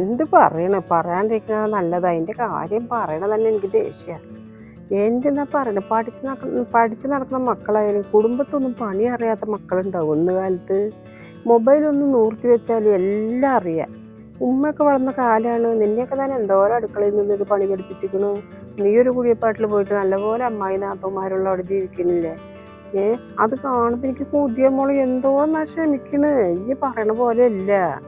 എന്ത് പറയണേ? പറയാണ്ടിരിക്കുന്നത് നല്ലത്. അതിന്റെ കാര്യം പറയണത് തന്നെ എനിക്ക് ദേഷ്യമാണ് എന്തെന്നാ പറയണ? പഠിച്ച് നടക്കുന്ന പഠിച്ച് നടക്കുന്ന മക്കളായാലും കുടുംബത്തൊന്നും പണി അറിയാത്ത മക്കളുണ്ടാവും ഒന്ന് കാലത്ത്. മൊബൈലൊന്നും നൂർത്തി വെച്ചാൽ എല്ലാം അറിയാം. ഉമ്മയൊക്കെ വളർന്ന കാലമാണ് നിന്നെയൊക്കെ തന്നെ എന്തോരം അടുക്കളയിൽ നിന്നൊരു പണി പഠിപ്പിച്ചിരിക്കണു നീ ഒരു കുടിയപ്പാട്ടിൽ പോയിട്ട് നല്ലപോലെ അമ്മായി നാത്തന്മാരുള്ള അവിടെ ജീവിക്കുന്നില്ലേ? ഏ? അത് കാണുമ്പോൾ എനിക്ക് പുതിയ മോൾ. എന്തോന്നാ ക്ഷമിക്കണ്? ഈ പറയണ പോലെ അല്ല.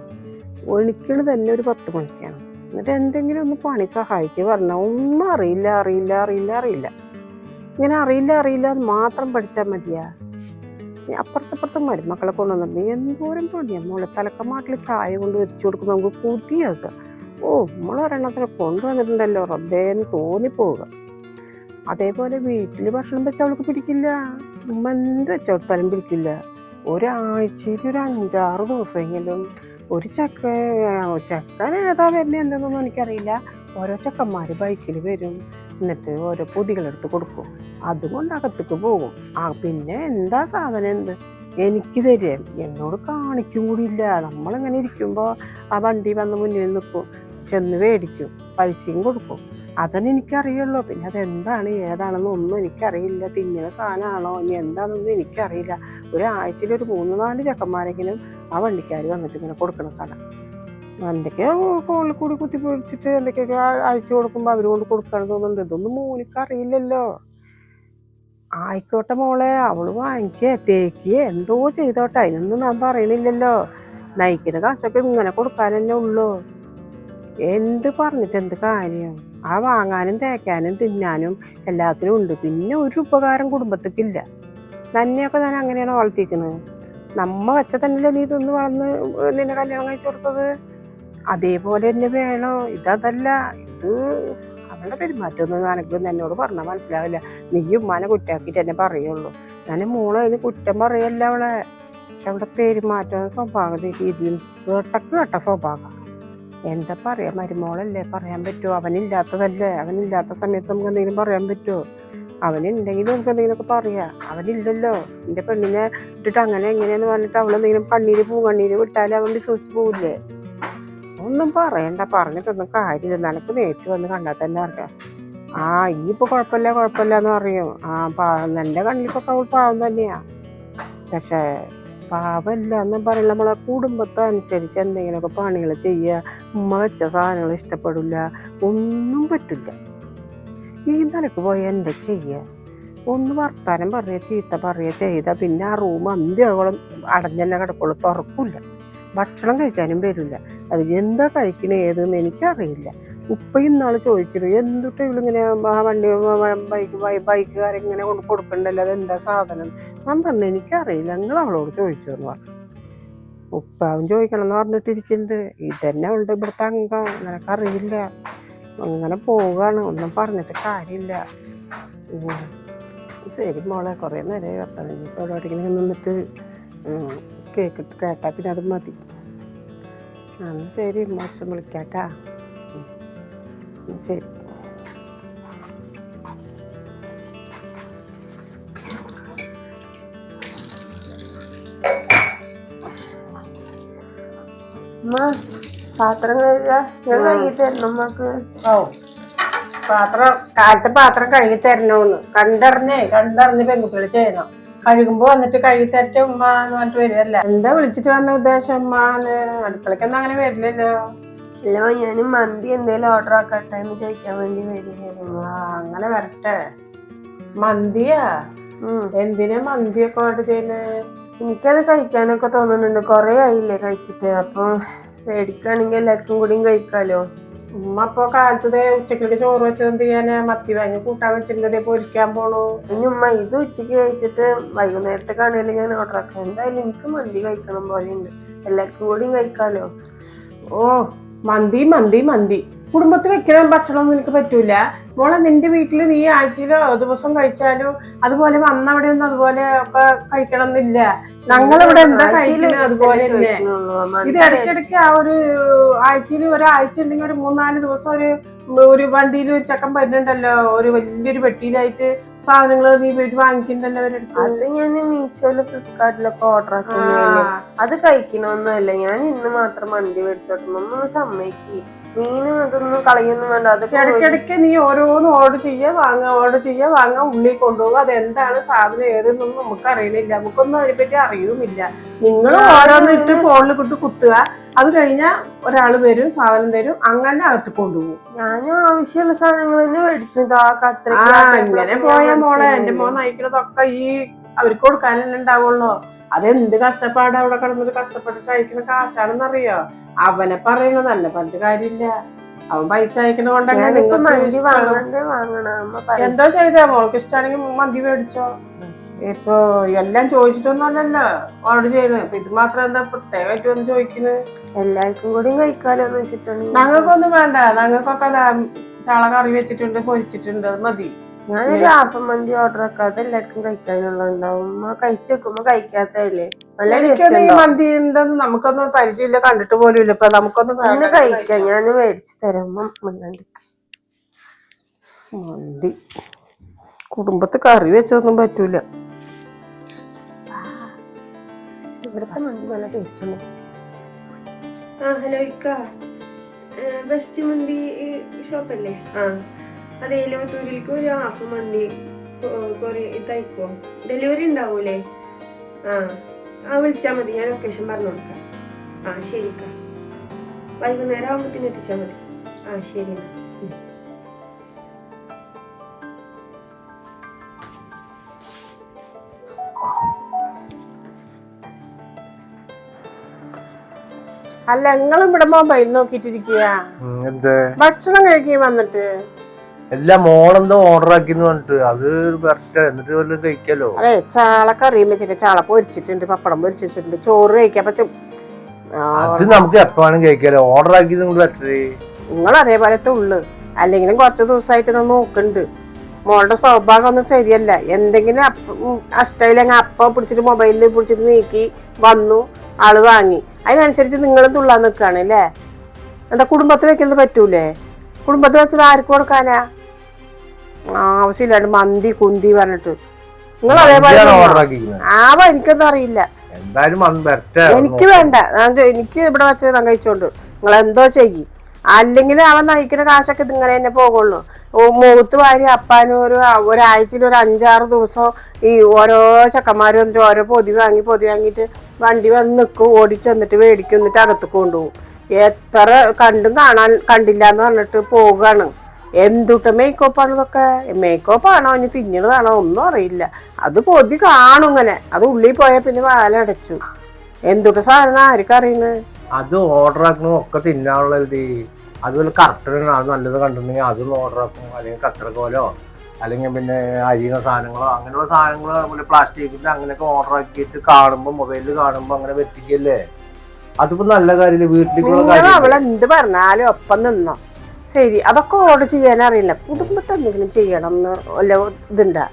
എണിക്കണ് തന്നെ ഒരു പത്ത് മണിക്കാണ്. എന്നിട്ട് എന്തെങ്കിലും ഒന്ന് പണി സഹായിക്കുക പറഞ്ഞാൽ ഒന്നും അറിയില്ല അറിയില്ല അറിയില്ല അറിയില്ല. ഇങ്ങനെ അറിയില്ല അറിയില്ല എന്ന് മാത്രം പഠിച്ചാൽ മതിയാ. അപ്പുറത്തപ്പുറത്തെ മരുമക്കളെ കൊണ്ടുവന്നു എന്തോരം പണി മോളെ തലക്കമാട്ടിൽ ചായ കൊണ്ട് വെച്ചു കൊടുക്കുമ്പോൾ നമുക്ക് കുതിയാക്കുക ഓ നമ്മളൊരെണ്ണത്തിനെ കൊണ്ടുവന്നിട്ടുണ്ടല്ലോ. റബ്ബേന്ന് തോന്നി തോന്നിപ്പോവുക. അതേപോലെ വീട്ടിൽ ഭക്ഷണം വെച്ചാൽ അവൾക്ക് പിടിക്കില്ല. ഉമ്മ എന്ത് വെച്ചാൽ പിടിക്കില്ല. ഒരാഴ്ചയിൽ ഒരു അഞ്ചാറ് ദിവസമെങ്കിലും ഒരു ചക്ക ചക്കൻ ഏതാ വരുന്നത് എന്തെന്നൊന്നും എനിക്കറിയില്ല. ഓരോ ചക്കന്മാർ ബൈക്കിൽ വരും എന്നിട്ട് ഓരോ പൊതികളെടുത്ത് കൊടുക്കും. അതുകൊണ്ട് അകത്തേക്ക് പോകും. ആ പിന്നെ എന്താ സാധനം എന്ത്? എനിക്ക് തരിക. എന്നോട് കാണിക്കും കൂടി ഇല്ല. നമ്മളിങ്ങനെ ഇരിക്കുമ്പോൾ ആ വണ്ടി വന്ന് മുന്നിൽ നിൽക്കും. ചെന്ന് മേടിക്കും. പൈസയും കൊടുക്കും. അതന്നെ എനിക്കറിയുള്ളൂ പിന്നെ അതെന്താണ്? ഏതാണെന്ന് ഒന്നും എനിക്കറിയില്ല. തിന്നുന്ന സാധനമാണോ? ഇനി എന്താണെന്നൊന്നും എനിക്കറിയില്ല. ഒരാഴ്ചയിൽ ഒരു മൂന്ന് നാല് ചക്കന്മാരെങ്കിലും ആ വണ്ടിക്കാർ വന്നിട്ട് ഇങ്ങനെ കൊടുക്കണം കട എന്തൊക്കെയോ ഫോണിൽ കൂടി കുത്തി പിടിച്ചിട്ട് എന്തൊക്കെയൊക്കെ അയച്ചു കൊടുക്കുമ്പോൾ അവർ കൊണ്ട് കൊടുക്കണം തോന്നുന്നുണ്ട്. ഇതൊന്നും മോനിക്ക് അറിയില്ലല്ലോ ആയിക്കോട്ടെ മോളെ. അവൾ വാങ്ങിക്കേ തേക്കിയേ എന്തോ ചെയ്തോട്ടെ. അതിനൊന്നും ഞാൻ പറയണില്ലല്ലോ. നയിക്കുന്ന കാശൊക്കെ ഇങ്ങനെ കൊടുക്കാൻ തന്നെ ഉള്ളൂ. എന്ത് പറഞ്ഞിട്ട് എന്ത് കാര്യം? ആ വാങ്ങാനും തേക്കാനും തിന്നാനും എല്ലാത്തിനും ഉണ്ട്. പിന്നെ ഒരു ഉപകാരം കുടുംബത്തേക്കില്ല തന്നെയൊക്കെ ഞാൻ അങ്ങനെയാണ് വളർത്തിക്കുന്നത് നമ്മ വെച്ച തന്നെയല്ലേ നീ ഇതൊന്ന് വളർന്ന് നിന്നെ കല്യാണം കഴിച്ചു കൊടുത്തത്? അതേപോലെ തന്നെ വേണോ. ഇതല്ല ഇത് അവളുടെ പെരുമാറ്റമൊന്നും ആണെങ്കിലും എന്നോട് പറഞ്ഞാൽ മനസ്സിലാവില്ല. നീ ഉമ്മാനെ കുറ്റാക്കിയിട്ട് എന്നെ പറയുള്ളൂ. ഞാൻ മോളെ അതിന് കുറ്റം പറയല്ല അവളെ. പക്ഷെ അവളുടെ പെരുമാറ്റം സ്വഭാവം രീതിയും കേട്ടക്ക് കേട്ട സ്വഭാവം. എന്താ പറയാ മരുമോളല്ലേ പറയാൻ പറ്റുമോ അവനില്ലാത്തതല്ലേ? അവനില്ലാത്ത സമയത്ത് നമുക്ക് എന്തെങ്കിലും പറയാൻ പറ്റുമോ അവനുണ്ടെങ്കിൽ നമുക്ക് എന്തെങ്കിലുമൊക്കെ പറയാ. അവനില്ലല്ലോ. എന്റെ പെണ്ണിനെ ഇട്ടിട്ട് അങ്ങനെ എങ്ങനെയെന്ന് പറഞ്ഞിട്ട് അവളെന്തെങ്കിലും കണ്ണീര് പൂങ്കണ്ണീര് വിട്ടാൽ അവൻ വിശ്വസിച്ച് പോവില്ലേ? ഒന്നും പറയണ്ട. പറഞ്ഞിട്ടൊന്നും കാര്യമില്ല. നിനക്ക് നേരിട്ട് വന്ന് കണ്ടാൽ തന്നെ അറിയാം. ആ ഈ ഇനിയിപ്പോ കുഴപ്പമില്ല കുഴപ്പമില്ല എന്ന് പറയും. ആ പാ എന്റെ കണ്ണിലിപ്പോ അവൾ പാവം തന്നെയാ. പക്ഷേ പാവല്ല എന്ന് പറയുന്നത് നമ്മളെ കുടുംബത്തെ അനുസരിച്ച് എന്തെങ്കിലുമൊക്കെ പണികൾ ചെയ്യുക. ഉമ്മ വെച്ച സാധനങ്ങൾ ഇഷ്ടപ്പെടില്ല. ഒന്നും പറ്റില്ല. ഈ നിലയ്ക്ക് പോയി എന്താ ചെയ്യുക? ഒന്ന് വർത്താനം പറയുക ചീത്ത പറയുക ചെയ്താൽ പിന്നെ ആ റൂം അന്ത്യോളം അടഞ്ഞെന്നെ കിടക്കുള്ളൂ. തുറക്കില്ല. ഭക്ഷണം കഴിക്കാനും വരില്ല. അത് എന്താ കഴിക്കണേ? ഏതെന്ന് എനിക്കറിയില്ല. ഉപ്പ ഇന്നാൾ ചോദിക്കരുത് എന്തുട്ട് ഇവളിങ്ങനെ ആ വണ്ടി ബൈക്ക് ബൈക്കുകാരിങ്ങനെ കൊണ്ട് കൊടുക്കണ്ടല്ലോ? അതെന്താ സാധനം? ഞാൻ പറഞ്ഞു എനിക്കറിയില്ല നിങ്ങൾ അവളോട് ചോദിച്ചു എന്ന് പറഞ്ഞു ഉപ്പാവും ചോദിക്കണം എന്ന് പറഞ്ഞിട്ടിരിക്കുന്നുണ്ട് ഇതന്നെ അവളുടെ ഇവിടുത്തെ അംഗം നിനക്കറിയില്ല. അങ്ങനെ പോവുകയാണ് ഒന്നും പറഞ്ഞിട്ട് കാര്യമില്ല. ശരി മോളെ കുറേ നേരമായി വർത്താനം. ഇപ്പോൾ അവിടെ എവിടെയെങ്കിലും നിന്നിട്ട് കേക്കിട്ട് കേട്ടാ പിന്നെ അത് മതി. എന്നാൽ എന്നാ ശരി മോശം വിളിക്കാട്ടാ. ശരി. പാത്രം ഓ പാത്രം കാലത്ത് പാത്രം കഴുകി തരണോന്ന്. കണ്ടറിഞ്ഞേ കണ്ടറിഞ്ഞ് പെൺകുട്ടികൾ ചെയ്യണം. കഴുകുമ്പോ വന്നിട്ട് കഴുകി തരട്ടെ ഉമ്മ എന്ന് പറഞ്ഞിട്ട് വരികയല്ല. എന്താ വിളിച്ചിട്ട് വന്ന ഉദ്ദേശം ഉമ്മ അടുക്കളക്കൊന്നും അങ്ങനെ വരില്ലല്ലോ. അല്ലോ ഞാൻ മന്തി എന്തേലും ഓർഡർ ആക്കട്ടെ എന്ന് ചോദിക്കാൻ വേണ്ടി വരികയായിരുന്നു. ആ അങ്ങനെ വരട്ടെ. മന്തിയാ. എന്തിനാ മന്തിയൊക്കെ ഓർഡർ ചെയ്യുന്നത് എനിക്കത് കഴിക്കാനൊക്കെ തോന്നുന്നുണ്ട്. കൊറേ ആയില്ലേ കഴിച്ചിട്ട്. അപ്പൊ മേടിക്കുകയാണെങ്കിൽ എല്ലാവർക്കും കൂടിയും കഴിക്കാലോ. ഉമ്മ അപ്പൊ കാലത്ത് ഉച്ചക്കൊക്കെ ചോറ് വെച്ചത് എന്ത് ചെയ്യാനാ? മത്തി വാങ്ങി കൂട്ടാൻ വെച്ചിട്ടുണ്ട് പൊരിക്കാൻ പോണു. ഇനി ഉമ്മ ഇത് ഉച്ചയ്ക്ക് കഴിച്ചിട്ട് വൈകുന്നേരത്തേക്കാണെങ്കിലും ഞാൻ ഓർഡർ ആക്കാം. എന്തായാലും എനിക്ക് മന്തി കഴിക്കണം പോലെയുണ്ട്. എല്ലാവർക്കും കൂടിയും കഴിക്കാലോ. ഓ മന്തി മന്തി മന്തി. കുടുംബത്തിൽ വെക്കണ ഭക്ഷണം ഒന്നും നിനക്ക് പറ്റൂല. മോളെ നിന്റെ വീട്ടിൽ നീ ആഴ്ചയിലോ ദിവസം കഴിച്ചാലും അതുപോലെ വന്നവിടെ ഒന്നും അതുപോലെ ഒക്കെ കഴിക്കണം എന്നില്ല ഞങ്ങളിവിടെ എന്താ കഴിക്കുന്നത് അതുപോലെ തന്നെ. ഇത് ഇടയ്ക്കിടയ്ക്ക് ആ ഒരു ആഴ്ചയിൽ ഒരാഴ്ച ഉണ്ടെങ്കിൽ ഒരു മൂന്നാൽ ദിവസം ഒരു ഒരു വണ്ടിയിൽ ഒരു ചക്കൻ വരുന്നുണ്ടല്ലോ. ഒരു വലിയൊരു പെട്ടിയിലായിട്ട് സാധനങ്ങൾ നീ പോയിട്ട് വാങ്ങിക്കണ്ടല്ലോ അത് ഞാൻ മീഷോയിൽ ഫ്ലിപ്കാർട്ടിലൊക്കെ ഓർഡർ ആക്കി അത് കഴിക്കണമെന്നല്ല ഞാൻ ഇന്ന് മാത്രം വണ്ടി മേടിച്ചോട്ടെ സമ്മതിക്കില്ല. സമ്മതിക്ക് മീനും അതൊന്നും കളയൊന്നും വേണ്ട. അതൊക്കെ ഇടയ്ക്കിടയ്ക്ക് നീ ഓരോന്ന് ഓർഡർ ചെയ്യുക വാങ്ങ ഓർഡർ ചെയ്യുക വാങ്ങ ഉള്ളിൽ കൊണ്ടുപോകുക അതെന്താണ് സാധനം ഏതെന്നൊന്നും നമുക്ക് അറിയണില്ല നമുക്കൊന്നും അതിനെപ്പറ്റി അറിയുമില്ല നിങ്ങൾ ഓരോന്ന് ഇട്ട് ഫോണിൽ കിട്ട് കുത്തുക. അത് കഴിഞ്ഞാൽ ഒരാൾ വരും സാധനം തരും അങ്ങനെ അകത്ത് കൊണ്ടുപോകും. ഞാൻ ആവശ്യമുള്ള സാധനങ്ങൾ തന്നെ കത്ര ഇങ്ങനെ പോയ മോളെ എന്റെ മോൻ നയിക്കണതൊക്കെ ഈ അവർക്ക് കൊടുക്കാനല്ലേ ഉണ്ടാവുള്ളൂ. അതെന്ത് കഷ്ടപ്പാട് അവിടെ കിടന്നിട്ട് കഷ്ടപ്പെട്ടിട്ട് അയക്കുന്ന കാശാണെന്നറിയോ? അവനെ പറയണതല്ല പണ്ട് കാര്യമില്ല. അവൻ പൈസ അയക്കണ കൊണ്ടാണ് എന്തോ ചെയ്താ മോൾക്ക് ഇഷ്ടമാണെങ്കിൽ മന്തി മേടിച്ചോ. ഇപ്പൊ എല്ലാം ചോദിച്ചിട്ടൊന്നുമല്ലല്ലോ. ഓർഡർ ചെയ്യണേ? ഇപ്പൊ ഇത് മാത്രം എന്താ പ്രത്യേകമായിട്ട് വന്ന് ചോദിക്കുന്നത് എല്ലാവർക്കും കൂടി കഴിക്കാലോ വെച്ചിട്ടുണ്ട് വെച്ചിട്ടാണ്. ഞങ്ങൾക്കൊന്നും വേണ്ട. ഞങ്ങൾക്കൊക്കെ ചാള കറി വെച്ചിട്ടുണ്ട് പൊരിച്ചിട്ടുണ്ട്. അത് മതി. ഞാനൊരു ആപ്പമന്തി മന്തി ഓർഡർ ആക്കാതെ എല്ലാവർക്കും കഴിക്കാനുള്ളതുണ്ടാവും. ഉമ്മ കഴിച്ചു വെക്കുമ്പോ കഴിക്കാത്തല്ലേ നല്ല ടേസ്റ്റ് ഈ മന്തി ഉണ്ടെന്ന് നമുക്കൊന്നും പരിചയമില്ല. കണ്ടിട്ട് പോലും ഇല്ല ഇപ്പൊ നമുക്കൊന്നും ഇന്ന് കഴിക്കാം. ഞാൻ മേടിച്ചു തരാം. മിണ്ടാണ്ട്. മന്തി. കുടുംബത്ത് കറി വെച്ചൊന്നും പറ്റൂല. ഇവിടുത്തെ മന്തി നല്ല ടേസ്റ്റ് ഉണ്ട്? ആ ഹലോ ഇക്ക. ബെസ്റ്റ് മന്തി ഷോപ്പല്ലേ ആ. അതെ എലവത്തൂരിലേക്ക് ഒരു ഹാഫ് മന്തി തയ്ക്കോ ഇതയക്കോ. ഡെലിവറി ഉണ്ടാവൂലേ? ആ ആ വിളിച്ചാൽ മതി. ഞാൻ ലൊക്കേഷൻ പറഞ്ഞു കൊടുക്കാം. ആ ശരി ഇക്ക വൈകുന്നേരം ആകുമ്പത്തിന് എത്തിച്ചാൽ മതി. ആ ശരി എന്നാ. അല്ല നിങ്ങൾ ഇവിടെ മൊബൈൽ നോക്കിട്ടിരിക്കുക ഭക്ഷണം കഴിക്കാൻ വന്നിട്ട്? എല്ലാം മോളെന്തോ ഓർഡർ ആക്കിന്ന് പറഞ്ഞിട്ട്. അത് വരട്ടെ എന്നിട്ട് വല്ലതും കഴിക്കാലോ? അതെ ചാള കറിയും വെച്ചിട്ട് ചാള പൊരിച്ചിട്ടുണ്ട് പപ്പടം പൊരിച്ചിട്ടുണ്ട് ചോറ് കഴിക്കാൻ പക്ഷെ അത് നമുക്ക് എപ്പോഴാണ് കഴിക്കാലോ. ഓർഡർ ആക്കിയത് നിങ്ങൾ പറ്റേ നിങ്ങൾ അതേപോലെ ഉള്ളു അല്ലെങ്കിലും കുറച്ച് ദിവസമായിട്ട് ഞാൻ നോക്കുന്നുണ്ട്. മോളുടെ സ്വഭാവം ഒന്നും ശരിയല്ല. എന്തെങ്കിലും അഷ്ടയിലെങ്കിൽ അപ്പം പിടിച്ചിട്ട് മൊബൈലിൽ പിടിച്ചിട്ട് നീക്കി വന്നു ആൾ വാങ്ങി. അതിനനുസരിച്ച് നിങ്ങളും തുള്ളാൻ നിൽക്കുകയാണ് അല്ലേ? എന്താ കുടുംബത്തിൽ വെക്കുന്നത് പറ്റൂലേ? കുടുംബത്തിൽ വെച്ചത് ആർക്ക് കൊടുക്കാനാ? ആവശ്യമില്ലാണ്ട് മന്തി കുന്തി പറഞ്ഞിട്ട്. നിങ്ങൾ അതേപോലെ ആവാ? എനിക്കൊന്നും അറിയില്ല. എന്തായാലും എനിക്ക് വേണ്ട. എനിക്ക് ഇവിടെ വെച്ചത് ഞാൻ കഴിച്ചോണ്ട്. നിങ്ങൾ എന്തോ ചെയ്യും. അല്ലെങ്കിൽ അവൻ നയിക്കുന്ന കാശൊക്കെ ഇതിങ്ങനെ തന്നെ പോകുള്ളൂ. മുഖത്ത് വാരി അപ്പാനും ഒരു ഒരാഴ്ചയിൽ ഒരു അഞ്ചാറ് ദിവസം ഈ ഓരോ ചക്കന്മാർ വന്നിട്ട് ഓരോ പൊതി വാങ്ങി പൊതി വാങ്ങിയിട്ട് വണ്ടി വന്ന് നിൽക്കും ഓടിച്ചെന്നിട്ട് മേടിക്കും. എന്നിട്ട് അകത്ത് കൊണ്ടുപോകും. എത്ര കണ്ടും കാണാൻ കണ്ടില്ല എന്ന് പറഞ്ഞിട്ട് പോവുകയാണ്. എന്തുട്ട മേക്കോപ്പാണ് ഇതൊക്കെ മേക്കോപ്പാണോ? ഇനി തിന്നണതാണോ? ഒന്നും അറിയില്ല. അത് പൊതി കാണും ഇങ്ങനെ. അത് ഉള്ളിൽ പോയാൽ പിന്നെ വാലടച്ചു. എന്തുട്ട സാധനം ആർക്കും അറിയുന്നത് അത് ഓർഡർ ആക്കണ ഒക്കെ തിന്നാനുള്ളത് അതുപോലെ കറക്റ്റ് ആണ് നല്ലത് കണ്ടിട്ടുണ്ടെങ്കിൽ അതും ഓർഡർ ആക്കും. അല്ലെങ്കിൽ കത്രക്കോലോ അല്ലെങ്കിൽ പിന്നെ അരിയുന്ന സാധനങ്ങളോ അങ്ങനെയുള്ള സാധനങ്ങളോ നമ്മൾ പ്ലാസ്റ്റിക്കിന്റെ അങ്ങനെയൊക്കെ ഓർഡർ ആക്കിയിട്ട് കാണുമ്പോൾ മൊബൈലിൽ കാണുമ്പോൾ അങ്ങനെ വെത്തിക്കല്ലേ അതിപ്പോ നല്ല കാര്യമില്ല വീട്ടിലേക്കുള്ള കാര്യം അവളെന്ത് പറഞ്ഞാലും ഒപ്പം നിന്നോ. ശരി. അതൊക്കെ ഓർഡർ ചെയ്യാൻ അറിയില്ല കുടുംബത്തെ എന്തെങ്കിലും ചെയ്യണം എന്ന് വല്ല ഇതുണ്ടാ?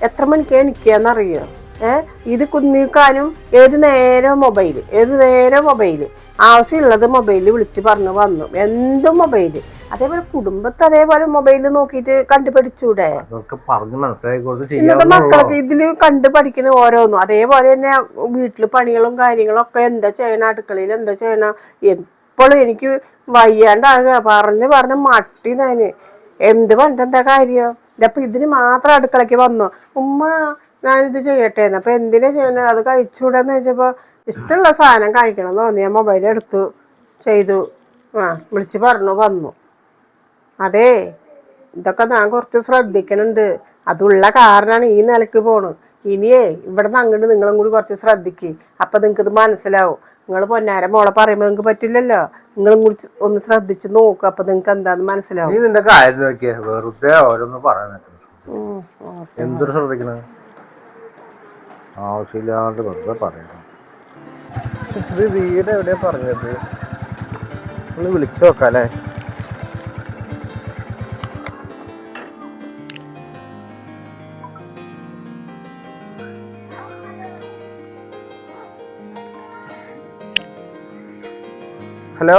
എത്ര മണിക്ക് എണിക്കാന്നറിയോ? ഏ? ഇത് കുന്നിക്കാനും ഏത് നേരം മൊബൈൽ ഏത് നേരം മൊബൈൽ ആവശ്യമുള്ളത് മൊബൈലിൽ വിളിച്ച് പറഞ്ഞു വന്നു. എന്തും മൊബൈൽ അതേപോലെ കുടുംബത്തെ അതേപോലെ മൊബൈലിൽ നോക്കിയിട്ട് കൊടുത്ത് ഇന്നത്തെ മക്കളൊക്കെ ഇതിൽ കണ്ട് പഠിക്കുന്ന ഓരോന്നും. അതേപോലെ തന്നെ വീട്ടിൽ പണികളും കാര്യങ്ങളും ഒക്കെ എന്താ ചെയ്യണം? അടുക്കളയിൽ എന്താ ചെയ്യണം? എപ്പോഴും എനിക്ക് വയ്യാണ്ടാകുക. പറഞ്ഞ് പറഞ്ഞ് മട്ടി ഞാൻ എന്ത് പണ്ടെന്താ കാര്യം? അപ്പൊ ഇതിന് മാത്രം അടുക്കളയ്ക്ക് വന്നു? ഉമ്മ ഞാനിത് ചെയ്യട്ടെ അപ്പൊ എന്തിനാ ചെയ്യണേ? അത് കഴിച്ചൂടെന്ന് ചോദിച്ചപ്പോൾ ഇഷ്ടമുള്ള സാധനം കഴിക്കണം എന്ന് തോന്നി. ഞാൻ മൊബൈൽ എടുത്തു. ചെയ്തു. ആ വിളിച്ച് പറഞ്ഞു വന്നു. അതെ ഇതൊക്കെ ഞാൻ കുറച്ച് ശ്രദ്ധിക്കണുണ്ട്. അതുള്ള കാരണമാണ് ഈ നിലയ്ക്ക് പോണു. ഇനിയേ ഇവിടുന്ന് അങ്ങോട്ട് നിങ്ങളും കൂടി കുറച്ച് ശ്രദ്ധിക്കുക അപ്പൊ നിങ്ങൾക്ക് ഇത് മനസ്സിലാവും. നിങ്ങൾ പൊന്നാര മോളെ പറയുമ്പോൾ നിങ്ങൾക്ക് പറ്റില്ലല്ലോ. നിങ്ങൾ കുറിച്ച് ഒന്ന് ശ്രദ്ധിച്ച് നോക്കുക അപ്പൊ നിങ്ങൾക്ക് എന്താന്ന് മനസ്സിലാവും. നീ നിന്റെ കാര്യം നോക്കിയേ വെറുതെ ഓരോന്ന് ഉം. എന്തൊരു ശ്രദ്ധിക്കണ? ആവശ്യമില്ലാണ്ട് വെറുതെ പറയണം. ഇത് വീട് എവിടെയാ പറഞ്ഞത്? ഒന്ന് വിളിച്ചു നോക്കാല്ലേ? ഹലോ?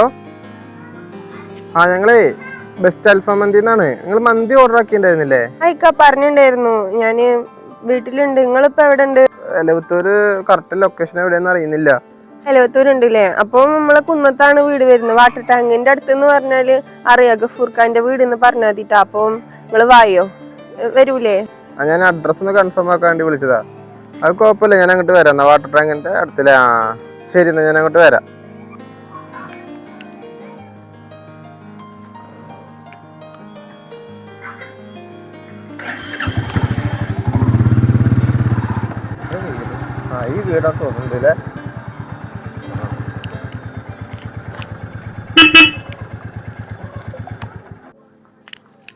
ആ ഞങ്ങളേ ബെസ്റ്റ് അൽഫാം മന്തി എന്നാണ് നിങ്ങൾ മന്തി ഓർഡർ ആക്കിണ്ടായിരുന്നില്ലേ ആയിക്ക പറഞ്ഞിണ്ടായിരുന്നു ഞാൻ വീട്ടിലുണ്ട്. നിങ്ങളിപ്പോ എവിടെ ഉണ്ട് എലവത്തൂര് കറക്റ്റ് ലൊക്കേഷൻ എവിടെയെന്ന് അറിയുന്നില്ല. എലവത്തൂരുണ്ടല്ലേ? അപ്പൊ നമ്മളെ കുന്നത്താണ് വീട് വരുന്നത്. വാട്ടർ ടാങ്കിന്റെ അടുത്തെന്ന് പറഞ്ഞാൽ അറിയാം. ഗഫൂർഖാന്റെ വീട് എന്ന് പറഞ്ഞാൽ മതിട്ടാ. അപ്പൊ നിങ്ങൾ വായോ? വരൂലേ? ആ, ഞാൻ അഡ്രസ് ഒന്ന് കൺഫേം ആക്കാൻ വേണ്ടി വിളിച്ചതാ. അത് കുഴപ്പമില്ല. ഞാൻ അങ്ങോട്ട് വരാം. എന്നാ വാട്ടർ ടാങ്കിന്റെ അടുത്തല്ലേ ആ ശരി എന്നാ ഞാൻ അങ്ങോട്ട് വരാം. ഈ വീടൊക്കെ തോന്നുന്നുണ്ട് അല്ലേ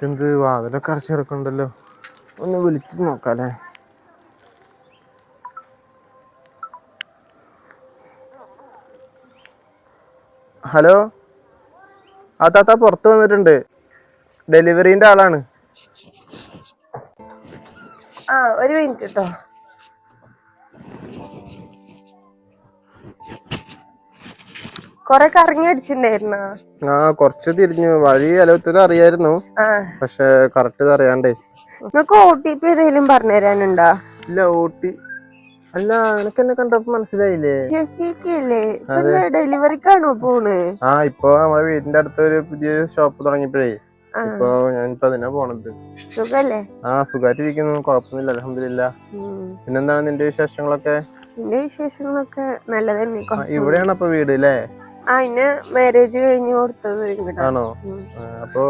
എന്ത് വാതിലൊക്കെ അടച്ചു കിടക്കണ്ടല്ലോ? ഒന്ന് വിളിച്ചു നോക്കാല്ലേ ഹലോ? ആ താത്ത പുറത്ത് വന്നിട്ടുണ്ട്. ഡെലിവറിന്റെ ആളാണ്. ആ ഒരു മിനിറ്റ് കേട്ടോ കൊറേ കറങ്ങി അടിച്ചിട്ടുണ്ടായിരുന്ന ആ കൊറച്ച് തിരിഞ്ഞു. വഴി അലവത്തിൽ അറിയായിരുന്നു. പക്ഷെ കറക്റ്റ് അറിയാണ്ടേ. നിങ്ങക്ക് ഒ ടി പി ഏതെങ്കിലും പറഞ്ഞുതരാനുണ്ടോ? ഇല്ല ഊട്ടി അല്ല നിനക്ക് എന്നെ കണ്ടപ്പോ മനസ്സിലായില്ലേ? ഡെലിവറിക്കാണോ പോണ്? ആ ഇപ്പൊ നമ്മളെ വീടിന്റെ അടുത്ത് ഒരു പുതിയ ഷോപ്പ് തുടങ്ങിയപ്പോഴേ ഇപ്പൊ ഞാനിപ്പോ അതിനാ പോണത്. സുഖല്ലേ? ആ സുഖായിട്ടിരിക്കുന്നു. കുഴപ്പമൊന്നുമില്ല അലഹമില്ല. പിന്നെന്താണ് നിന്റെ വിശേഷങ്ങളൊക്കെ? എന്റെ വിശേഷങ്ങളൊക്കെ നല്ലതന്നെ. ഇവിടെയാണ് അപ്പൊ വീട് അല്ലേ ഇന്നെ മാരേജ് കഴിഞ്ഞ് കൊടുത്തത് ആണോ? അപ്പൊ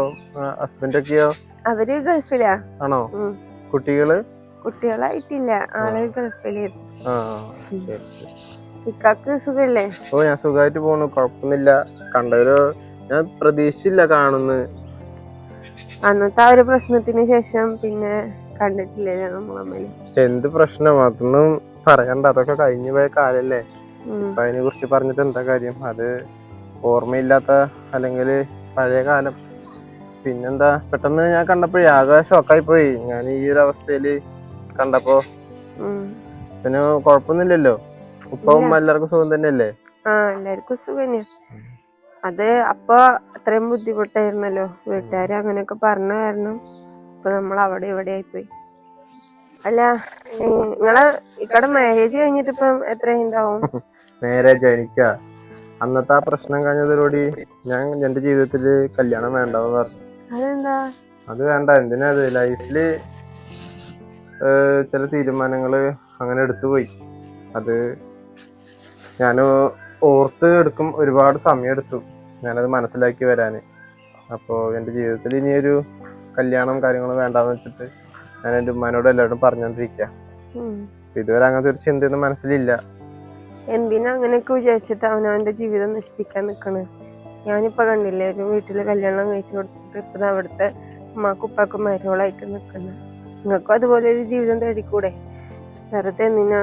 ഹസ്ബൻഡ് ഒക്കെയോ അവർ ഗൾഫിലാ. ആണോ. കുട്ടികൾ? കുട്ടികളായിട്ടില്ല. ആൾ ഗൾഫിൽ. ആ ശരി ശരി. ഇക്കാക്ക് സുഖല്ലേ? ഓ ഞാൻ സുഖമായിട്ട് പോണു. കുഴപ്പമൊന്നുമില്ല കണ്ടൊരു ഞാൻ പ്രതീക്ഷിച്ചില്ല കാണുന്നു. അന്നത്തെ ആ ഒരു പ്രശ്നത്തിന് ശേഷം പിന്നെ കണ്ടിട്ടില്ലേ നമ്മളമ്മ എന്ത് പ്രശ്നം? അതൊന്നും പറയണ്ട. അതൊക്കെ കഴിഞ്ഞു പോയ കാലല്ലേ. അപ്പൊ അതിനെ കുറിച്ച് പറഞ്ഞിട്ട് എന്താ കാര്യം? അത് ഓർമ്മയില്ലാത്ത അല്ലെങ്കിൽ പഴയ കാലം. പിന്നെന്താ? പെട്ടെന്ന് ഞാൻ കണ്ടപ്പോഴേ ആകെ ഷോക്കായി പോയി ഞാൻ ഈ ഒരു അവസ്ഥയിൽ കണ്ടപ്പോ. പിന്നെ കുഴപ്പമൊന്നുമില്ലല്ലോ. ഉപ്പവും. എല്ലാവർക്കും സുഖം തന്നെയല്ലേ? ആ എല്ലാവർക്കും സുഖം അത് അപ്പൊ അത്രയും ബുദ്ധിമുട്ടായിരുന്നല്ലോ. വീട്ടുകാര് അങ്ങനെയൊക്കെ പറഞ്ഞ കാരണം ഇപ്പൊ നമ്മൾ അവിടെ ഇവിടെ ആയിപ്പോയി അല്ല നിങ്ങളെ ഇക്കടെ മാരേജ് കഴിഞ്ഞിട്ട് ഇപ്പം എത്ര ഉണ്ടാവും മാരേജ് എനിക്ക അന്നത്തെ ആ പ്രശ്നം കഴിഞ്ഞതോടുകൂടി ഞാൻ എന്റെ ജീവിതത്തിൽ കല്യാണം വേണ്ടെന്ന് പറഞ്ഞു. അതെന്താ? അത് വേണ്ട എന്തിനാ അത്? ലൈഫിൽ ചില തീരുമാനങ്ങൾ അങ്ങനെ എടുത്തു പോയി. അത് ഞാൻ ഓർത്ത് എടുക്കും ഒരുപാട് സമയം എടുത്തു ഞാനത് മനസ്സിലാക്കി വരാന്. അപ്പോൾ എന്റെ ജീവിതത്തിൽ ഇനിയൊരു കല്യാണം കാര്യങ്ങളും വേണ്ടാന്ന് വെച്ചിട്ട് ഞാൻ എന്റെ ഉമ്മാനോട് എല്ലാവരോടും പറഞ്ഞുകൊണ്ടിരിക്കുക. ഇതുവരെ അങ്ങനത്തെ ഒരു ചിന്തയൊന്നും മനസ്സിലില്ല. എന്തിനാ അങ്ങനെയൊക്കെ വിചാരിച്ചിട്ട് അവനവന്റെ ജീവിതം നശിപ്പിക്കാൻ നിക്കണ്? ഞാനിപ്പോ കണ്ടില്ലേ ഒരു വീട്ടിൽ കല്യാണം കഴിച്ചു കൊടുത്തിട്ട് ഇപ്പൊ അവിടുത്തെ ഉമ്മാക്കും ഉപ്പാക്കും നിക്കണ്. നിക്കുന്നു നിങ്ങൾക്കും അതുപോലെ ഒരു ജീവിതം തേടിക്കൂടെ? വെറുതെ എന്തിനാ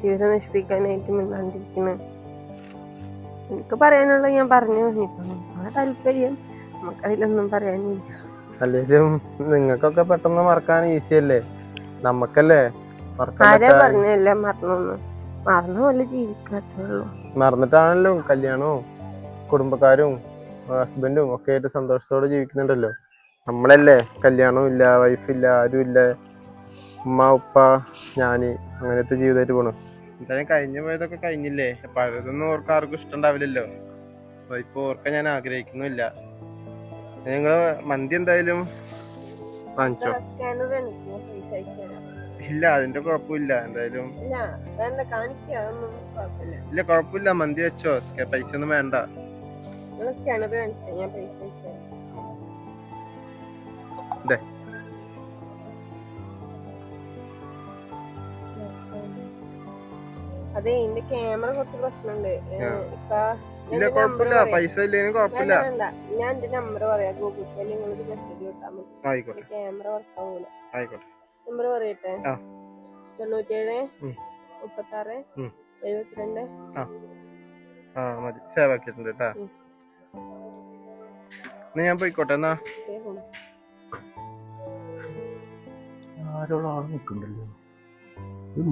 ജീവിതം നശിപ്പിക്കാനായിട്ട് മിണ്ടാണ്ടിരിക്കുന്നത് എനിക്ക് പറയാനുള്ളത് ഞാൻ പറഞ്ഞു ഇനിയിപ്പോ നിങ്ങളെ താല്പര്യം നമുക്കതിലൊന്നും പറയാനില്ല. അല്ലെങ്കിലും നിങ്ങൾക്കൊക്കെ പെട്ടെന്ന് മറക്കാൻ ഈസിയല്ലേ? നമുക്കല്ലേ? ആരാ പറ്റാ- പറഞ്ഞല്ല മറന്നൊന്നും. മറന്ന പോലെ മറന്നിട്ടാണല്ലോ കല്യാണവും കുടുംബക്കാരും ഹസ്ബൻഡും ഒക്കെ ആയിട്ട് സന്തോഷത്തോടെ ജീവിക്കുന്നുണ്ടല്ലോ. നമ്മളല്ലേ കല്യാണവും ഇല്ല വൈഫില്ല ആരും ഇല്ല. ഉമ്മ ഉപ്പ ഞാൻ അങ്ങനത്തെ ജീവിതമായിട്ട് പോണു. എന്തായാലും കഴിഞ്ഞ പോയതൊക്കെ കഴിഞ്ഞില്ലേ? പഴയതൊന്നും ഓർക്കാൻ ആർക്കും ഇഷ്ടമുണ്ടാവില്ലല്ലോ അപ്പൊ ഇപ്പൊ ഓർക്കാൻ ഞാൻ ആഗ്രഹിക്കുന്നില്ല നിങ്ങൾ മന്തി എന്തായാലും വാങ്ങിച്ചോ? ഇല്ല അതിന്റെ കുഴപ്പമില്ല. എന്തായാലും ഇല്ല കുഴപ്പമില്ല. മന്തി വെച്ചോ. പൈസ ഒന്നും വേണ്ട. അതെ എന്റെ ക്യാമറ കുറച്ച് പ്രശ്നമുണ്ട്. ഞാൻ ഇല്ല എന്റെ കുഴപ്പമില്ല. പൈസ ഇല്ലെങ്കിലും കുഴപ്പമില്ല. ഞാൻ എന്റെ നമ്പർ പറയാം. ഗൂഗിൾ പേയിൽ നിങ്ങൾക്ക് മെസ്സേജ് വിട്ടാൽ മതി. ആയിക്കോട്ടെ. ക്യാമറ വർക്കാവൂല ആയിക്കോട്ടെ. നമ്പർ പറയട്ടെ. തൊണ്ണൂറ്റേഴ്. മുപ്പത്താറ്. എഴുപത്തിരണ്ട്. ആ. മതി. സേവ് ആക്കിയിട്ടുണ്ട് കേട്ടാ ഞാൻ പോയിക്കോട്ടെ എന്നാ. ആരോളം ആൾ നിൽക്കണ്ടല്ലോ ഇത്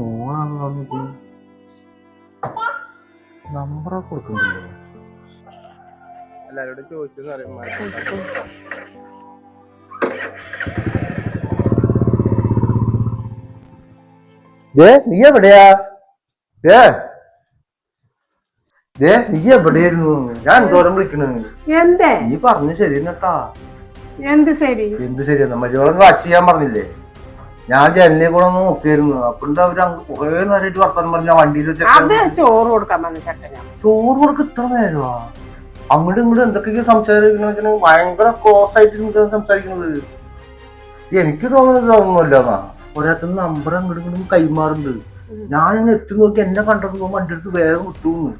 നമ്പറൊക്കെ കൊടുക്കണ്ടല്ലോ എല്ലാരോടും ചോദിച്ചു അറിയാം ദേ നീ എവിടെയാ? ദേ. ദേ നീ എവിടെയായിരുന്നു? ഞാൻ എന്തോരം വിളിക്കണു? എന്തേ? നീ പറഞ്ഞു ശരി കേട്ടാ. എന്ത് ശരി? എന്ത് ശരിയെന്ന് മര്യാദ വാച്ച് ചെയ്യാൻ പറഞ്ഞില്ലേ? ഞാൻ ജനലിൽ കൂടെ ഒന്ന് നോക്കിയായിരുന്നു. അപ്പഴുണ്ട് അവർ അങ്ങ് കുറേ നേരമായിട്ട് വർത്താനം പറഞ്ഞ വണ്ടിയിൽ വെച്ച ചോറ് കൊടുക്കാൻ ചോറ് കൊടുക്ക ഇത്ര നേരമാ? അങ്ങോട്ടും ഇങ്ങോട്ടും എന്തൊക്കെയൊക്കെ സംസാരിക്കുന്ന ഭയങ്കര ക്ലോസ് ആയിട്ട് സംസാരിക്കുന്നത്. എനിക്ക് തോന്നുന്നത് തോന്നുന്നില്ല എന്നാ. ഒരാൾക്ക് നമ്പർ അങ്ങോട്ടും ഇങ്ങോട്ടും കൈമാറുന്നുണ്ട് ഞാൻ ഇങ്ങനെ എത്തി നോക്കി എന്നെ കണ്ടത് അടുത്ത് വേഗം കിട്ടുന്നു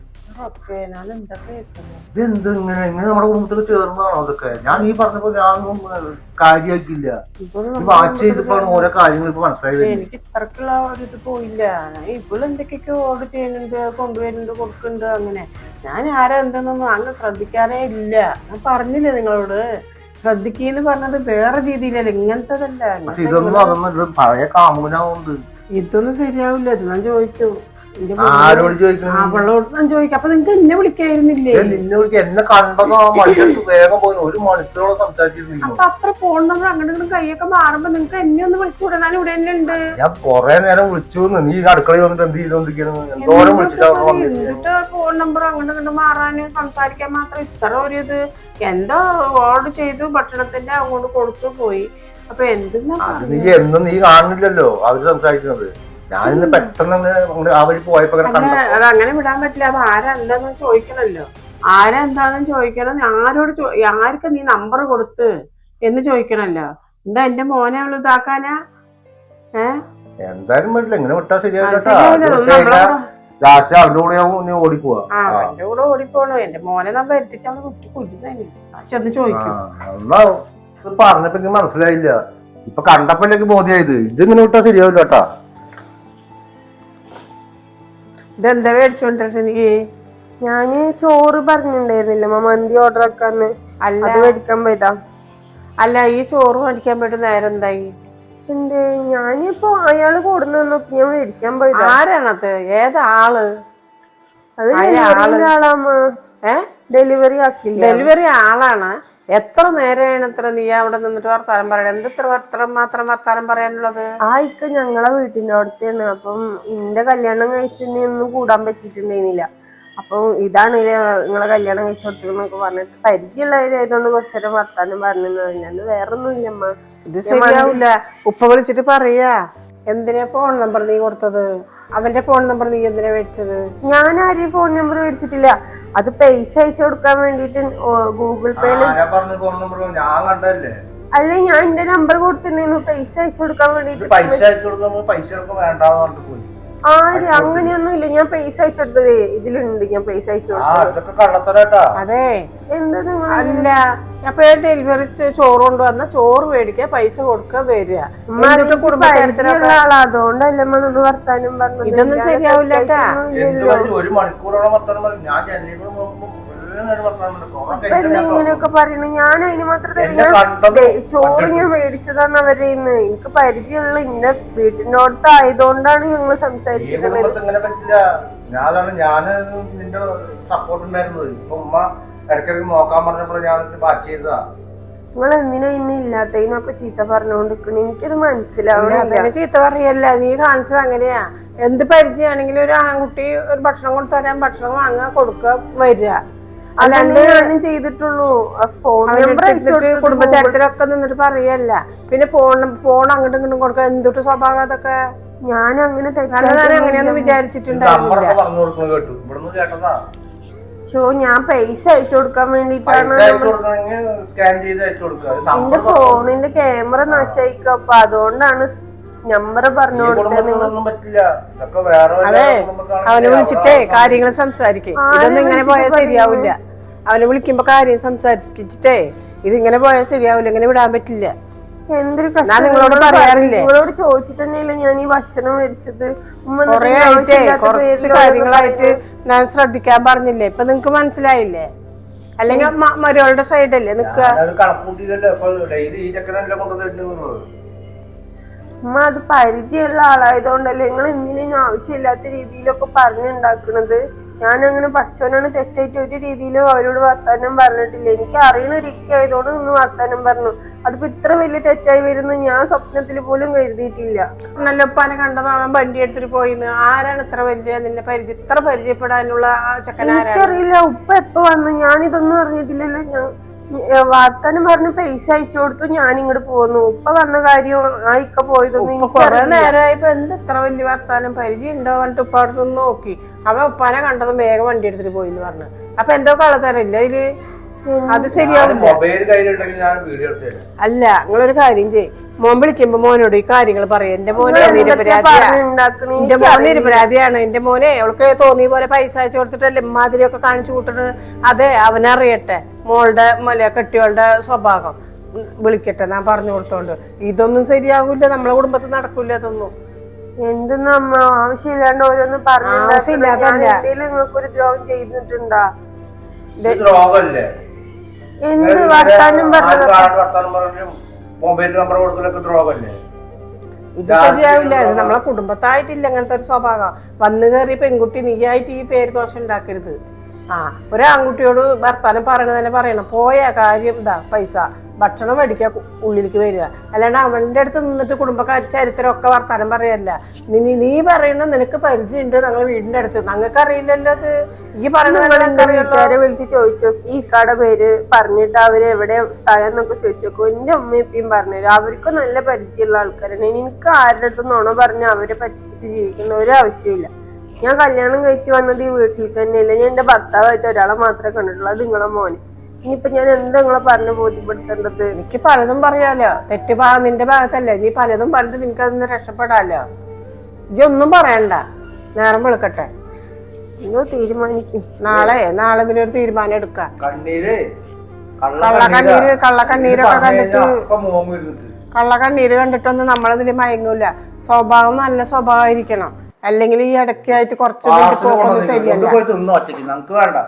ഇതെന്ത് ഇങ്ങനെ? ഇങ്ങനെ നമ്മുടെ കുടുംബത്തിൽ ചേർന്നതാണോ അതൊക്കെ ഞാൻ ഈ പറഞ്ഞപ്പോ ഞാനൊന്നും കാര്യമാക്കില്ല ഈ വാച്ച് ചെയ്തപ്പോഴാണ് ഓരോ കാര്യങ്ങൾ ഇപ്പൊ മനസ്സിലായി. എനിക്ക് ഇത്രക്കുള്ള ഒരു ഇത് പോയില്ല. ഇപ്പോൾ എന്തൊക്കെയൊക്കെ ഓർഡർ ചെയ്യുന്നുണ്ട് കൊണ്ടുവരുന്നുണ്ട് കൊടുക്കുന്നുണ്ട് അങ്ങനെ. ഞാൻ ആരാ എന്തെന്നൊന്നും അങ്ങനെ ശ്രദ്ധിക്കാനേ ഇല്ല. ഞാൻ പറഞ്ഞില്ലേ നിങ്ങളോട്? ശ്രദ്ധിക്കുന്നു പറഞ്ഞത് വേറെ രീതിയിലല്ല ഇങ്ങനത്തതല്ല. പക്ഷെ ഇതൊന്നും അതൊന്നും ഇത് പഴയ ഇതൊന്നും ശരിയാവില്ല ഇത് ഞാൻ ചോദിച്ചു. ആരോട് ചോദിക്കുന്നു? അവളോട് ഞാൻ ചോദിക്കാം. അപ്പൊ നിങ്ങക്ക് എന്നെ വിളിക്കായിരുന്നില്ലേ? ഏ, നിന്നെ വിളിക്ക. എന്നെ കണ്ടതോ വേഗം പോയി. ഒരു മണിക്കൂറോളം സംസാരിച്ചിരുന്നു അപ്പൊ അത്ര ഫോൺ നമ്പർ കൈയൊക്കെ മാറുമ്പോ നിങ്ങക്ക് എന്നെ ഒന്ന് ഞാൻ ഇവിടെ തന്നെ ഉണ്ട്. ഞാൻ കൊറേ നേരം വിളിച്ചു നീ അടുക്കളയിൽ വന്നിട്ട് എന്ത് ചെയ്തോണ്ടിരിക്കുന്നു എന്തോരം വിളിച്ചിട്ട് അവിടെ വന്നിട്ട് എന്നിട്ട് ഫോൺ നമ്പർ മാറാനും സംസാരിക്കാൻ മാത്രം ഇത്ര ഒരു ഇത്. എന്തോ ഓർഡർ ചെയ്തു. ഭക്ഷണത്തിന്റെ അങ്ങോട്ട് കൊടുത്തു പോയി. അപ്പൊ എന്തെന്നാ നീ എന്നും നീ കാണുന്നില്ലല്ലോ. അവർ സംസാരിക്കുന്നത്. ഞാനിന്ന് പെട്ടെന്ന് അങ്ങ് ആ വഴി പോയപ്പോ അത് അങ്ങനെ വിടാൻ പറ്റില്ല. അത് ആരാ എന്താന്ന് ചോദിക്കണല്ലോ? ആരാ ചോദിക്കണം. ആരോട് ചോ- ആർക്ക് നീ നമ്പർ കൊടുത്ത് എന്ന് ചോദിക്കണല്ലോ? എന്താ എന്റെ മോനെ അവൾ ഇതാക്കാനാ? ഏഹ് എന്തായാലും പറ്റില്ല. ഇങ്ങനെ വിട്ടാ ശരിയാവില്ല. ലാസ്റ്റ് അവരുടെ കൂടെ ആവും നീ ഓടിപ്പോവാ. ആ എന്റെ കൂടെ ഓടിപ്പോണു. എന്റെ മോനെ നമ്മ എത്തിച്ച് അവൾ കുറ്റി കൊല്ലുന്നതിന് ചെന്ന് ചോദിക്കും. എന്നാ ഇത് പറഞ്ഞപ്പോ എനിക്ക് മനസ്സിലായില്ല. ഇപ്പൊ കണ്ടപ്പോ ബോധ്യായത്. ഇതിങ്ങനെ വിട്ടാ ശരിയാവില്ല കേട്ടാ. ഇതെന്താ മേടിച്ചോണ്ടിട്ട് നീ? ഞാൻ ചോറ് പറഞ്ഞിട്ടുണ്ടായിരുന്നില്ല മന്തി ഓർഡർ ആക്കാന്ന്. അല്ല. അത് മേടിക്കാൻ പോയതാ. അല്ല ഈ ചോറ് മേടിക്കാൻ പോയിട്ട് നേരം എന്തായി? എന്തേ? ഞാനിപ്പോ അയാൾ കൂടുന്ന ഞാൻ മേടിക്കാൻ പോയത്. ആരാണത്? ഏതാൾ? അത് ആളാമ്മ ഏ? ഡെലിവറി ആക്കില്ല ഡെലിവറി ആളാണ്. എത്ര നേരമാണ് ഇത്ര നീ അവിടെ നിന്നിട്ട് വർത്താനം പറയണത് എന്ത് ഇത്ര എത്ര മാത്രം വർത്താനം പറയാനുള്ളത്? ആ ഇക്ക ഞങ്ങളെ വീട്ടിന്റെ അടുത്താണ് അപ്പം നിന്റെ കല്യാണം കഴിച്ചിട്ടുണ്ടെങ്കിൽ കൂടാൻ പറ്റിയിട്ടുണ്ടായിരുന്നില്ല. അപ്പൊ ഇതാണ് നിങ്ങളെ കല്യാണം കഴിച്ചു കൊടുത്തതെന്നൊക്കെ പറഞ്ഞിട്ട് പരിചയമുള്ളവരായതുകൊണ്ട് കുറച്ചു നേരം വർത്താനം പറഞ്ഞു ഞാൻ വേറൊന്നും ഇല്ലമ്മ ഇത് ശരിയാവില്ല ഉപ്പ വിളിച്ചിട്ട് പറയാ. എന്തിനാ ഫോൺ നമ്പർ നീ കൊടുത്തത്? അവന്റെ ഫോൺ നമ്പർ നീ എന്തിനാ മേടിച്ചത്? ഞാൻ ആരെയും ഫോൺ നമ്പർ മേടിച്ചിട്ടില്ല. അത് പൈസ അയച്ചു കൊടുക്കാൻ വേണ്ടിട്ട് ഗൂഗിൾ പേയിൽ അല്ല ഞാൻ എന്റെ നമ്പർ കൊടുത്തിട്ടുണ്ടായിരുന്നു പൈസ അയച്ചു കൊടുക്കാൻ വേണ്ടിട്ട് പൈസ അയച്ചു കൊടുക്കാൻ പൈസ വേണ്ടാന്ന് പറഞ്ഞിട്ട് പോയി. ആര് അങ്ങനെയൊന്നും ഇല്ല ഞാൻ പൈസ അയച്ചോട്ടതേ ഇതിലുണ്ട്. ഞാൻ പൈസ അയച്ചോട്ടെ അതെ. അല്ല അപ്പൊ ഡെലിവറി ചോറ് കൊണ്ടുവന്ന ചോറ് മേടിക്കുക പൈസ കൊടുക്കുക വരിക. അതുകൊണ്ടല്ലേ വർത്താനം പറഞ്ഞു ഇതൊന്നും ശരിയാവില്ല ഒരു മണിക്കൂറോളം വർത്താനം ഞാൻ നോക്കുമ്പോ ഇങ്ങനെയൊക്കെ പറയണു ഞാൻ അതിന് മാത്രം ചോറ് ഞാൻ മേടിച്ചതാണ് അവർ ഇന്ന്. എനിക്ക് പരിചയമുള്ള ഇന്ന വീട്ടിന്റെ അടുത്ത് ആയതുകൊണ്ടാണ് ഞങ്ങൾ സംസാരിച്ചിട്ടുള്ളത് ഞാനാണ് നിന്റെ സപ്പോർട്ട് ഉണ്ടായിരുന്നത്. ഇപ്പൊ ഉമ്മ ഇടയ്ക്കിടയ്ക്ക് നോക്കാൻ പറഞ്ഞപ്പോൾ ഞാൻ ചെയ്തതാ. നിങ്ങൾ എന്തിനാ ഇന്ന് ഇല്ലാത്തതിനൊക്കെ ചീത്ത പറഞ്ഞോണ്ടിരിക്കണ? എനിക്കത് മനസ്സിലാവണില്ല. ചീത്ത പറയല്ല. നീ കാണിച്ചത് അങ്ങനെയാ. എന്ത് പരിചയമാണെങ്കിലും ഒരു ആൺകുട്ടി ഒരു ഭക്ഷണം കൊടുത്തു തരാൻ ഭക്ഷണം വാങ്ങുക കൊടുക്കുക വരിക. അല്ലാണ്ട് ഞാനും ചെയ്തിട്ടുള്ളൂ. ഫോൺ നമ്പർ കുടുംബചരിത്രമൊക്കെ നിന്നിട്ട് പറയല്ല. പിന്നെ ഫോൺ ഫോൺ അങ്ങോട്ടും ഇങ്ങോട്ടും കൊടുക്കുക എന്തൊട്ട് സ്വഭാവം അതൊക്കെ? ഞാൻ അങ്ങനെ അങ്ങനെയൊന്നും വിചാരിച്ചിട്ടുണ്ടായിരുന്നില്ല. ഷോ ഞാൻ പൈസ അയച്ചു കൊടുക്കാൻ വേണ്ടിട്ടാണ് അയച്ചു സ്കാൻ ചെയ്ത് അയച്ചു കൊടുക്കുക. അത് എന്റെ ഫോണിന്റെ ക്യാമറ നശയിക്കും അപ്പൊ അതുകൊണ്ടാണ് നമ്പർ പറഞ്ഞു ഈ നിങ്ങൾ പറ്റില്ല. ഇതൊക്കെ വേറെ വല്ല അതെ അവനെ വിളിച്ചിട്ടേ കാര്യങ്ങൾ സംസാരിക്കും. ഇതൊന്നും ഇങ്ങനെ പോയാൽ ശരിയാവില്ല. അവനെ വിളിക്കുമ്പോ കാര്യം സംസാരിച്ചിട്ടേ ഇതിങ്ങനെ പോയാൽ ശരിയാവില്ല. ഇങ്ങനെ വിടാൻ പറ്റില്ല. എന്തൊരു ഞാൻ നിങ്ങളോട് പറയാറില്ലേ? നിങ്ങളോട് ചോദിച്ചിട്ട് ഞാൻ ഈ ഭക്ഷണം മേടിച്ചത്? കൊറേ ആയിട്ടേ കുറച്ച് കാര്യങ്ങളായിട്ട് ഞാൻ ശ്രദ്ധിക്കാൻ പറഞ്ഞില്ലേ? ഇപ്പൊ നിങ്ങക്ക് മനസ്സിലായില്ലേ? അല്ലെങ്കിൽ മരുകളുടെ സൈഡല്ലേ നിക്കുക ഉമ്മ അത് പരിചയമുള്ള ആളായതുകൊണ്ടല്ലേ നിങ്ങൾ എന്തിനും ആവശ്യമില്ലാത്ത രീതിയിലൊക്കെ പറഞ്ഞുണ്ടാക്കണത് ഞാൻ അങ്ങനെ പഠിച്ചവനാണ് തെറ്റായിട്ട് ഒരു രീതിയിലും അവരോട് വർത്താനം പറഞ്ഞിട്ടില്ല. എനിക്ക് അറിയണ ഒരു ഒന്ന് വർത്താനം പറഞ്ഞു. അതിപ്പോ ഇത്ര വലിയ തെറ്റായി വരുന്ന ഞാൻ സ്വപ്നത്തിൽ പോലും കരുതിയിട്ടില്ല. നല്ലപ്പാനെ കണ്ടത് കണ്ടതാണ് വണ്ടി എടുത്തിട്ട് പോയിന്ന്. ആരാണ് ഇത്ര വലിയ നിന്നെ പരിചയം ഇത്ര പരിചയപ്പെടാനുള്ള ചെക്കൻ എനിക്കറിയില്ല. ഉപ്പ എപ്പോ വന്നു? ഞാൻ ഇതൊന്നും അറിഞ്ഞിട്ടില്ലല്ലോ. ഞാൻ വർത്താനം പറഞ്ഞ് പൈസ അയച്ചു കൊടുത്തു ഞാൻ ഇങ്ങോട്ട് പോന്നു. ഉപ്പ വന്ന കാര്യം ആ ഇക്ക പോയതൊന്നും കൊറേ നേരമായപ്പോ എന്ത് ഇത്ര വലിയ വർത്താനം? പരിചയം ഉണ്ടോ പറഞ്ഞിട്ട് ഉപ്പ അവിടെ നിന്ന് നോക്കി. അവൻ ഉപ്പാനെ കണ്ടതും വേഗം വണ്ടി എടുത്തിട്ട് പോയി എന്ന് പറഞ്ഞു. അപ്പൊ എന്തോ കള്ളത്തരല്ല അതിൽ? അത് ശരിയാവില്ല. മൊബൈൽ കയ്യിലുണ്ടെങ്കിൽ ഞാൻ വീഡിയോ എടുത്തു തരാം. അല്ല നിങ്ങളൊരു കാര്യം ചെയ് മോൻ വിളിക്കുമ്പോ മോനോട് ഈ കാര്യങ്ങൾ പറയും. എന്റെ മോനെ എന്റെ മോൻ നിരപരാധിയാണ് എന്റെ മോനെ അവൾക്ക് തോന്നിയ പോലെ പൈസ അയച്ചു കൊടുത്തിട്ടല്ലേ ഇമ്മാതിരിയൊക്കെ കാണിച്ചു കൂട്ടണത്? അതെ അവനറിയട്ടെ മോളുടെ മല കെട്ടിയോളുടെ സ്വഭാവം. വിളിക്കട്ടെ ഞാൻ പറഞ്ഞു കൊടുത്തോണ്ട്. ഇതൊന്നും ശരിയാകൂല നമ്മളെ കുടുംബത്തിൽ നടക്കൂല ഇതൊന്നും. എന്തെന്ന് അമ്മ? ആവശ്യമില്ലാണ്ട് ഓരോന്ന് എന്തേലും നിങ്ങൾക്ക് ഒരു ദ്രോഹം ചെയ്തിട്ടുണ്ടാ? ദ്രോഹമല്ലേ? എന്ത് വർത്താനം പറഞ്ഞു മൊബൈൽ നമ്പർ കൊടുക്കലൊക്കെ ദ്രോഹമല്ലേ? ഇത് ശരിയാവില്ല നമ്മളെ കുടുംബത്തായിട്ടില്ല അങ്ങനത്തെ ഒരു സ്വഭാവം. വന്നു കയറി പെൺകുട്ടി നീ ആയിട്ട് ഈ പേര് ദോഷം ഉണ്ടാക്കരുത്. ആ ഒരു ആൺകുട്ടിയോട് വർത്താനം പറയണത് തന്നെ പറയണം. പോയ കാര്യം ഇതാ പൈസ. ഭക്ഷണം മേടിക്കുക ഉള്ളിലേക്ക് വരിക. അല്ലാണ്ട് അവന്റെ അടുത്ത് നിന്നിട്ട് കുടുംബക്കാർ ചരിത്രമൊക്കെ വർത്താനം പറയല്ല. നീ നീ പറയണ നിനക്ക് പരിചയമുണ്ട് ഞങ്ങൾ വീടിന്റെ അടുത്ത്. ഞങ്ങൾക്ക് അറിയില്ലല്ലോ അത്. ഈ വീട്ടുകാരെ വിളിച്ച് ചോദിച്ചു? ഈ കട പേര് പറഞ്ഞിട്ട് അവർ എവിടെ സ്ഥലം എന്നൊക്കെ ചോദിച്ചു? നോക്കും എന്റെ ഉമ്മ ഇപ്പം പറഞ്ഞുതരും അവർക്ക് നല്ല പരിചയമുള്ള ആൾക്കാരാണ്. എനിക്ക് ആരുടെ അടുത്ത് നോണോ പറഞ്ഞ് അവരെ പറ്റിച്ചിട്ട് ജീവിക്കുന്ന ഒരു ആവശ്യമില്ല ഞാൻ കല്യാണം കഴിച്ച് വന്നത് ഈ വീട്ടിൽ തന്നെയല്ല. ഞാൻ എന്റെ ഭർത്താവായിട്ട് ഒരാളെ മാത്രമേ കണ്ടിട്ടുള്ളൂ. അത് നിങ്ങളെ മോനെ. ഇനിയിപ്പൊ ഞാൻ എന്താ നിങ്ങളെ പറഞ്ഞു ബോധ്യപ്പെടുത്തേണ്ടത്? എനിക്ക് പലതും പറയാലോ. തെറ്റ് ഭാഗം നിന്റെ ഭാഗത്തല്ലേ. നീ പലതും പറഞ്ഞിട്ട് നിനക്ക് അതിന് രക്ഷപ്പെടാലോ. ഇതൊന്നും ഒന്നും പറയണ്ട. നേരം വെളുക്കട്ടെ. നിങ്ങൾ തീരുമാനിക്കും. നാളെ നാളെ ഇതിനൊരു തീരുമാനം എടുക്കാം. കണ്ണീര്. കള്ളക്കണ്ണീര് കള്ളക്കണ്ണീരൊക്കെ കണ്ടിട്ട് കള്ളക്കണ്ണീര് കണ്ടിട്ടൊന്നും നമ്മളതിന് മയങ്ങൂല. സ്വഭാവം നല്ല സ്വഭാവമായിരിക്കണം. അല്ലെങ്കിൽ ഈ ഇടയ്ക്കായിട്ട് കുറച്ച് ശരിയല്ല നമുക്ക് വേണ്ട.